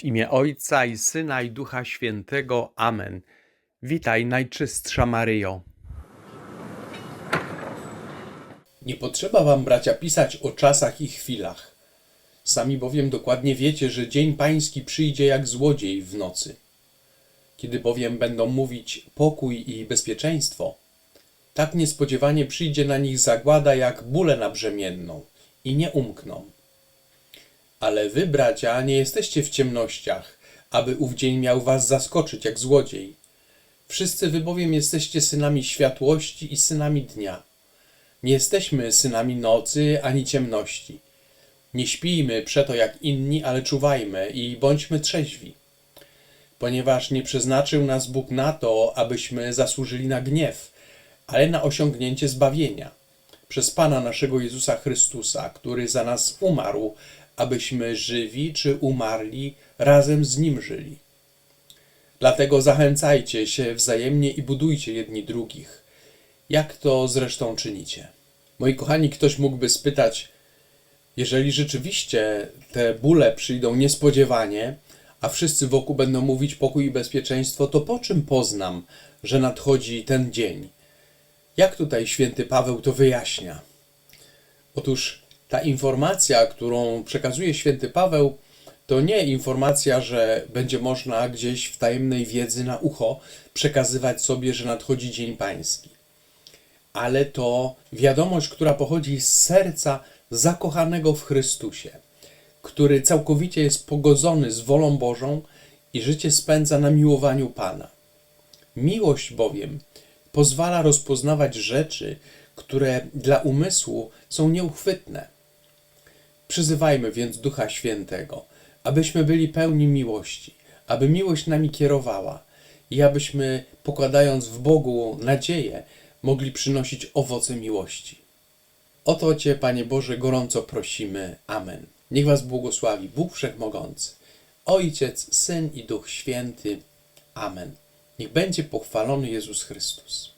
W imię Ojca i Syna i Ducha Świętego. Amen. Witaj, Najczystsza Maryjo. Nie potrzeba wam, bracia, pisać o czasach i chwilach. Sami bowiem dokładnie wiecie, że dzień pański przyjdzie jak złodziej w nocy. Kiedy bowiem będą mówić pokój i bezpieczeństwo, tak niespodziewanie przyjdzie na nich zagłada jak bóle na brzemienną i nie umkną. Ale wy, bracia, nie jesteście w ciemnościach, aby ów dzień miał was zaskoczyć jak złodziej. Wszyscy wy bowiem jesteście synami światłości i synami dnia. Nie jesteśmy synami nocy ani ciemności. Nie śpijmy przeto jak inni, ale czuwajmy i bądźmy trzeźwi. Ponieważ nie przeznaczył nas Bóg na to, abyśmy zasłużyli na gniew, ale na osiągnięcie zbawienia. Przez Pana naszego Jezusa Chrystusa, który za nas umarł, abyśmy żywi czy umarli, razem z Nim żyli. Dlatego zachęcajcie się wzajemnie i budujcie jedni drugich jak to zresztą czynicie. Moi kochani, ktoś mógłby spytać, jeżeli rzeczywiście te bóle przyjdą niespodziewanie, a wszyscy wokół będą mówić pokój i bezpieczeństwo, to po czym poznam, że nadchodzi ten dzień? Jak tutaj święty Paweł to wyjaśnia? Otóż ta informacja, którą przekazuje święty Paweł, to nie informacja, że będzie można gdzieś w tajemnej wiedzy na ucho przekazywać sobie, że nadchodzi Dzień Pański ale to wiadomość, która pochodzi z serca zakochanego w Chrystusie, który całkowicie jest pogodzony z wolą Bożą i życie spędza na miłowaniu Pana. Miłość bowiem pozwala rozpoznawać rzeczy, które dla umysłu są nieuchwytne. Przyzywajmy więc Ducha Świętego, abyśmy byli pełni miłości, aby miłość nami kierowała i abyśmy, pokładając w Bogu nadzieję, mogli przynosić owoce miłości. O to Cię, Panie Boże, gorąco prosimy. Amen. Niech Was błogosławi Bóg Wszechmogący, Ojciec, Syn i Duch Święty. Amen. Niech będzie pochwalony Jezus Chrystus.